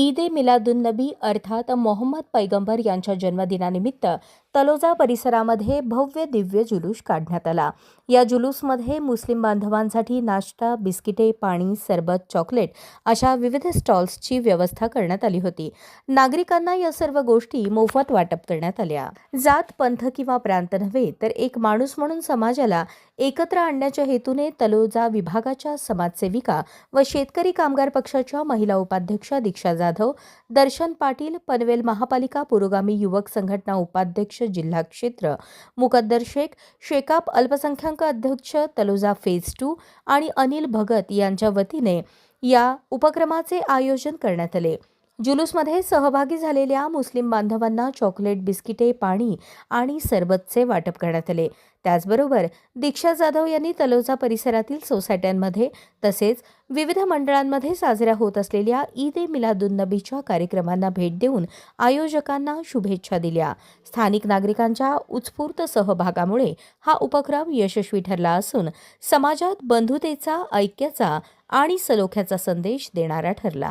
ईद ए मिलादुन्नबी अर्थात मोहम्मद पैगंबर यांच्या जन्मदिनानिमित्त तलोजा परिसरामध्ये भव्य दिव्य जुलूस काढण्यात आला. या जुलूसमध्ये मुस्लिम बांधवांसाठी नाश्ता बिस्किटे पाणी सरबत चॉकलेट अशा विविध स्टॉल्सची व्यवस्था करण्यात आली होती. नागरिकांना या सर्व गोष्टी मोफत वाटप करण्यात आल्या. जात पंथ किंवा प्रांत नव्हे तर एक माणूस म्हणून समाजाला एकत्र आणण्याच्या हेतूने तलोजा विभागाच्या समाजसेविका व शेतकरी कामगार पक्षाच्या महिला उपाध्यक्षा दीक्षा जाधव दर्शन पाटील पनवेल महापालिका पुरोगामी युवक संघटना उपाध्यक्ष जिल्हा क्षेत्र मुकद्दर शेख शेकाप अल्पसंख्याक अध्यक्ष तलोजा फेज टू आणि अनिल भगत यांच्या वतीने या उपक्रमाचे आयोजन करण्यात आले. जुलूसमध्ये सहभागी झालेल्या मुस्लिम बांधवांना चॉकलेट बिस्किटे पाणी आणि सरबतचे वाटप करण्यात आले. त्याचबरोबर दीक्षा जाधव यांनी तलोजा परिसरातील सोसायट्यांमध्ये तसेच विविध मंडळांमध्ये साजऱ्या होत असलेल्या ईद ए मिलादुन्नबीच्या कार्यक्रमांना भेट देऊन आयोजकांना शुभेच्छा दिल्या. स्थानिक नागरिकांच्या उत्स्फूर्त सहभागामुळे हा उपक्रम यशस्वी ठरला असून समाजात बंधुतेचा ऐक्याचा आणि सलोख्याचा संदेश देणारा ठरला.